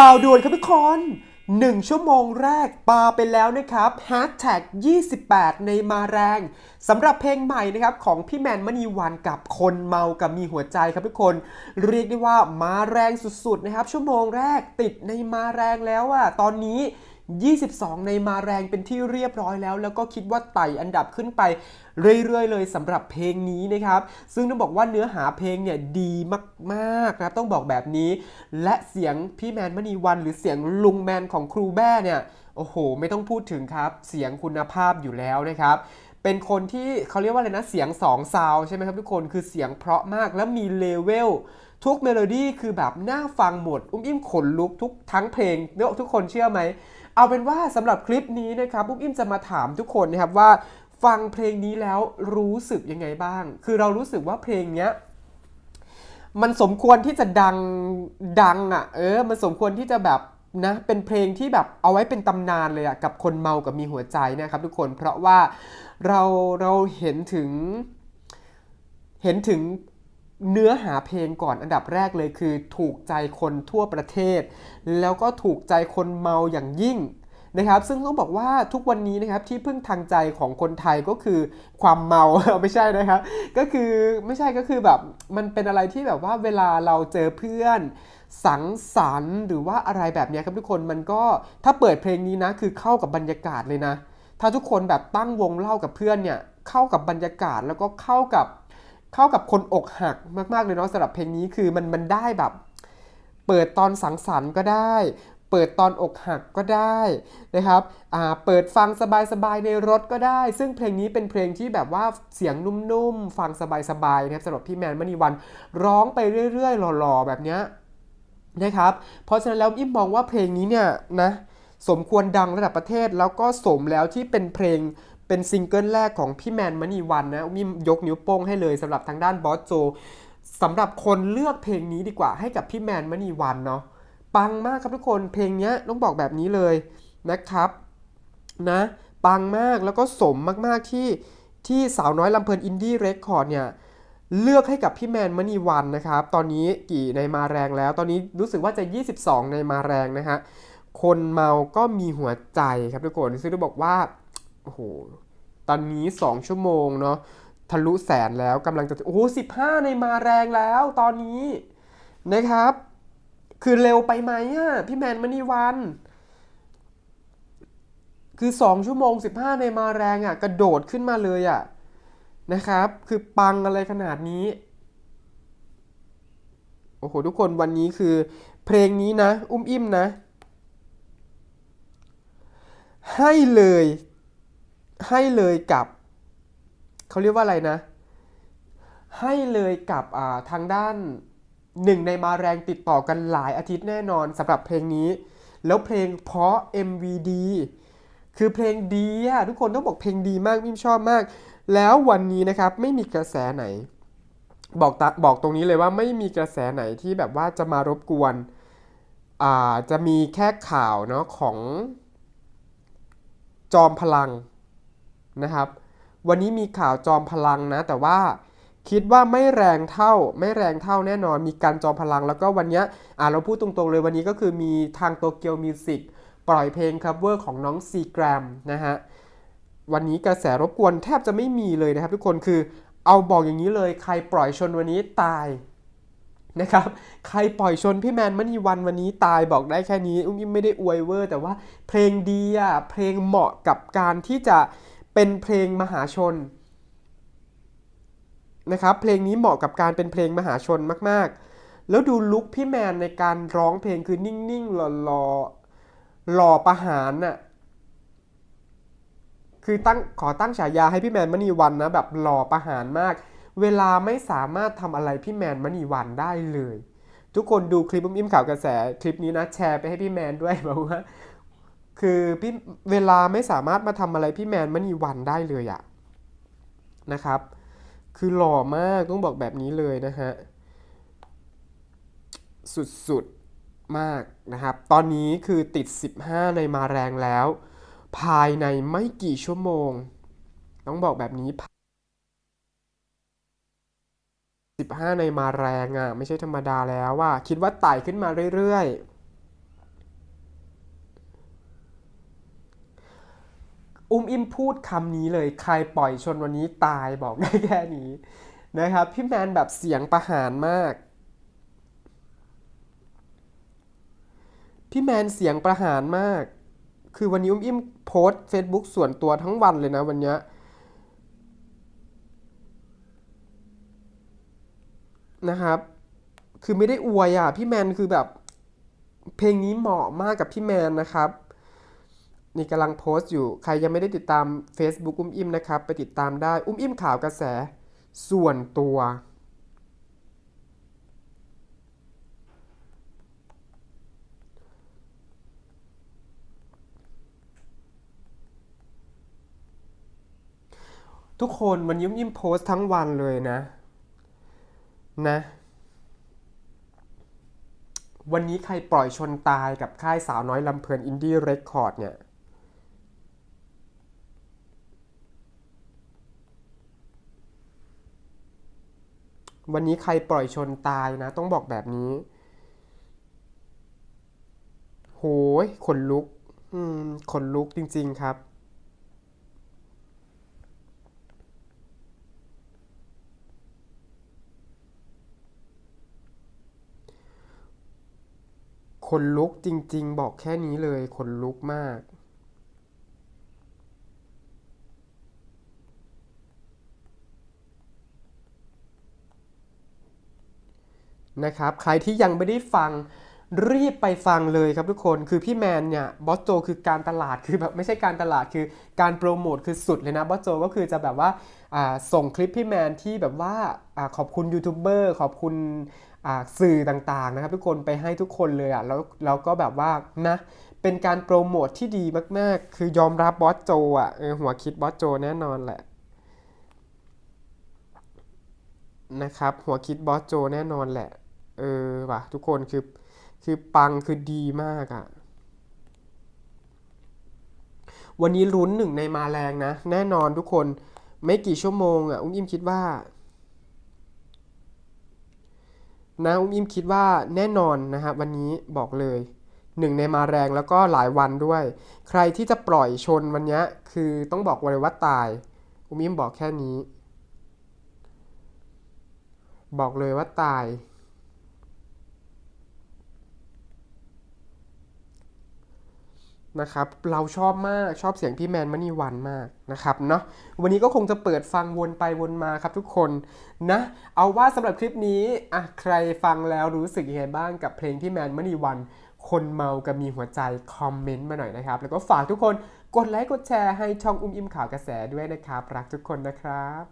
ข่าวด่วนครับทุกคน1 ชั่วโมงแรกปาไปแล้วนะครับ Hashtag 28 ในมาแรงสำหรับเพลงใหม่นะครับของพี่แมนมณีวันกับคนเมากับมีหัวใจครับทุกคน เรียกได้ว่ามาแรงสุดๆนะครับ ชั่วโมงแรกติดในมาแรงแล้วอะตอนนี้ 22 ในมาแรงเป็นที่เรียบร้อยแล้ว แล้วก็คิดว่าไต่อันดับขึ้นไปเรื่อยๆ เลยสำหรับเพลงนี้นะครับ ซึ่งต้องบอกว่าเนื้อหาเพลงเนี่ยดีมากๆนะครับต้องบอกแบบนี้ และเสียงพี่แมนมณีวัน หรือเสียงลุงแมนของครูแบ้เนี่ยโอ้โห ไม่ต้องพูดถึงครับ เสียงคุณภาพอยู่แล้วนะครับเป็นคนที่เขาเรียกว่าอะไรนะเสียง2ซาวใช่ไหมครับทุกคนคือเสียงเพราะมากและมีเลเวล ทุกเมโลดี้คือแบบน่าฟังหมด อุ้มอิ่มขนลุกทุกทั้งเพลงเนอะทุกคนเชื่อไหม เอาเป็นว่าสำหรับคลิปนี้นะครับอุ้มอิ่มจะมาถามทุกคนนะครับว่า ฟังเพลงนี้แล้วรู้สึกยังไงบ้าง คือเรารู้สึกว่าเพลงเนี้ยมันสมควรที่จะดังดังอะ เออ มันสมควรที่จะแบบนะ เป็นเพลงที่แบบเอาไว้เป็นตำนานเลยอะกับคนเมากับมีหัวใจนะครับทุกคนเพราะว่าเราเราเห็นถึง เห็นถึง เนื้อหาเพลงก่อนอันดับแรกเลยคือ ถูกใจคนทั่วประเทศ แล้วก็ถูกใจคนเมาอย่างยิ่งนะครับ ซึ่งต้องบอกว่าทุกวันนี้นะครับที่พึ่งทางใจของคนไทยก็คือความเมาไม่ใช่นะครับ ก็คือไม่ใช่ก็คือแบบมันเป็นอะไรที่แบบว่าเวลาเราเจอเพื่อนสังสรรค์ หรือว่าอะไรแบบนี้ครับทุกคนมันก็ถ้าเปิดเพลงนี้นะคือเข้ากับบรรยากาศเลยนะ ถ้าทุกคนแบบตั้งวงเล่ากับเพื่อนเนี่ยเข้ากับบรรยากาศแล้วก็เข้ากับ เข้ากับคนอกหักมากๆเลยเนาะสำหรับเพลงนี้คือมันมันได้แบบ เปิดตอนสังสรรค์ก็ได้ เปิดตอนอกหักก็ได้นะครับอ่าเปิดฟังสบายๆในรถก็ได้ ซึ่งเพลงนี้เป็นเพลงที่แบบว่าเสียงนุ่มๆ ฟังสบายๆนะครับสำหรับพี่แมนมณีวันร้องไปเรื่อยๆหล่อๆแบบเนี้ยนะครับ เพราะฉะนั้นแล้วอิมมองว่าเพลงนี้เนี่ยนะสมควรดังระดับประเทศแล้วก็สมแล้วที่เป็นเพลง เป็นซิงเกิลแรกของพี่แมนมณีวันนะมิมยกนิ้วโป้งให้เลยสำหรับทางด้านบอสโจสำหรับคนเลือกเพลงนี้ดีกว่าให้กับพี่แมนมณีวันเนาะปังมากครับทุกคนเพลงนี้ต้องบอกแบบนี้เลยนะครับนะปังมากแล้วก็สมมากๆที่ที่สาวน้อยลำเพลินอินดี้เรคคอร์ดเนี่ยเลือกให้กับพี่แมนมณีวันนะครับ ตอนนี้กี่ในมาแรงแล้ว ตอนนี้รู้สึกว่าจะ 22 ในมาแรงนะฮะคนเมาก็มีหัวใจครับทุกคนซึ่งต้องบอกว่าโอ้โห ตอนนี้ 2 ชั่วโมงเนาะทะลุแสนแล้วกำลังจะโอ้โหสิบห้าในมาแรงแล้วตอนนี้นะครับ คือเร็วไปไหมอะพี่แมนมณีวัน คือ 2 ชั่วโมง 15 ในมาแรงอะ กระโดดขึ้นมาเลยอะนะครับ คือปังอะไรขนาดนี้ โอ้โห ทุกคนวันนี้คือ เพลงนี้นะ อุ้มอิ่มนะ ให้เลย ให้เลยกับเขาเรียกว่าอะไรนะ ให้เลยกับาทางด้านหนึ่งในมาแรงติดต่อกันหลายอาทิตย์แน่นอนสำหรับเพลงนี้ แล้วเพลงเพราะ MVD คือเพลงดีอะทุกคนต้องบอกเพลงดีมากมิมชอบมาก แล้ววันนี้นะครับไม่มีกระแสไหน บอกบอกตรงนี้เลยว่าไม่มีกระแสไหนที่แบบว่าจะมารบกวนอ่าจะมีแค่ข่าวเนาะของจอมพลัง นะครับ วันนี้มีข่าวจอมพลังนะ แต่ว่าคิดว่าไม่แรงเท่าไม่แรงเท่าแน่นอนมีการจอมพลัง แล้วก็วันนี้อ่าเราพูดตรงๆเลยวันนี้ก็คือมีทางโตเกียวมิวสิกปล่อยเพลง cover ของน้องซีแกรมนะฮะวันนี้กระแสรบกวนแทบจะไม่มีเลยนะครับ ทุกคนคือเอาบอกอย่างนี้เลยใครปล่อยชนวันนี้ตายนะครับใครปล่อยชนพี่แมนมณีวันวันนี้ตายบอกได้แค่นี้อุ้มอิ่มไม่ได้อวยเวอร์ แต่ว่าเพลงดีอะเพลงเหมาะกับการที่จะ เป็นเพลงมหาชนนะครับเพลงนี้เหมาะกับการเป็นเพลงมหาชนมากๆ แล้วดูลุคพี่แมนในการร้องเพลงคือนิ่งๆหล่อๆหล่อประหารน่ะคือตั้งขอตั้งฉายาให้พี่แมนมณีวันนะแบบหล่อประหารมาก เวลาไม่สามารถทำอะไรพี่แมนมณีวันได้เลย ทุกคนดูคลิปอุ้มอิ่มข่าวกระแสคลิปนี้นะแชร์ไปให้พี่แมนด้วยบอกว่า คือพี่เวลาไม่สามารถมาทำอะไรพี่แมนมณีวันได้เลยอะนะครับ คือหล่อมากต้องบอกแบบนี้เลยนะฮะ สุดๆมากนะครับ ตอนนี้คือติด 15 ในมาแรงแล้ว ภายในไม่กี่ชั่วโมง ต้องบอกแบบนี้ 15 ในมาแรงอะ ไม่ใช่ธรรมดาแล้วว่า คิดว่าไต่ขึ้นมาเรื่อยๆ อุ้มอิมพูดคำนี้เลยใครปล่อยชนวันนี้ตายบอกได้แค่นี้นะครับพี่แมนแบบเสียงประหารมาก พี่แมนเสียงประหารมาก คือวันนี้อุ้มอิมโพสต์ Facebook ส่วนตัวทั้งวันเลยนะวันเนี้ยนะครับ คือไม่ได้อวยอะ พี่แมนคือแบบ เพลงนี้เหมาะมากกับพี่แมนนะครับ นี่กำลังโพสต์อยู่ ใครยังไม่ได้ติดตาม Facebook อุ้มอิ่มนะครับ ไปติดตามได้ อุ้มอิ่มข่าวกระแส ส่วนตัว ทุกคนวันนี้อุ้มอิ่มโพสต์ทั้งวันเลยนะ นะ วันนี้ใครปล่อยชนตายกับค่ายสาวน้อยลำเพลินอินดี้เรคคอร์ดเนี่ย วันนี้ใครปล่อยชนตายนะ ต้องบอกแบบนี้ โหยขนลุก อืมขนลุกจริง ๆครับ ขนลุกจริง ๆ บอกแค่นี้เลยขนลุกมาก นะครับ ใครที่ยังไม่ได้ฟังรีบไปฟังเลยครับทุกคน คือพี่แมนเนี่ยบอสโจคือการตลาด คือแบบไม่ใช่การตลาด คือการโปรโมทคือสุดเลยนะบอสโจก็คือจะแบบว่าส่งคลิปพี่แมนที่แบบว่าอขอบคุณยูทูบเบอร์ขอบคุณสื่อต่างๆนะครับทุกคนไปให้ทุกคนเลยอะแล้วแล้วก็แบบว่านะเป็นการโปรโมทที่ดีมากๆ คือยอมรับบอสโจอะหัวคิดบอสโจแน่นอนแหละนะครับหัวคิดบอสโจแน่นอนแหละ เออว่ะทุกคนคือคือปังคือดีมากอะ่ะ วันนี้ลุ้นหนึ่งในมาแรงนะ แน่นอนทุกคนไม่กี่ชั่วโมงอะ่ะ อุ้มอิ่มคิดว่า นะอุ้มอิ่มคิดว่าแน่นอนนะครับ วันนี้บอกเลยหนึ่งในมาแรงแล้วก็หลายวันด้วย ใครที่จะปล่อยชนวันนี้คือต้องบอกเลยว่าตาย อุ้มอิ่มบอกแค่นี้ บอกเลยว่าตาย นะครับเราชอบมากชอบเสียงพี่แมนมณีวันมากนะครับเนาะวันนี้ก็คงจะเปิดฟังวนไปวนมาครับทุกคนนะเอาว่าสำหรับคลิปนี้อะใครฟังแล้วรู้สึกยังไงบ้างกับเพลงพี่แมนมณีวัน คนเมากับมีหัวใจคอมเมนต์มาหน่อยนะครับ แล้วก็ฝากทุกคนกดไลค์กดแชร์ให้ช่องอุ้มอิ่มข่าวกระแสด้วยนะครับ รักทุกคนนะครับ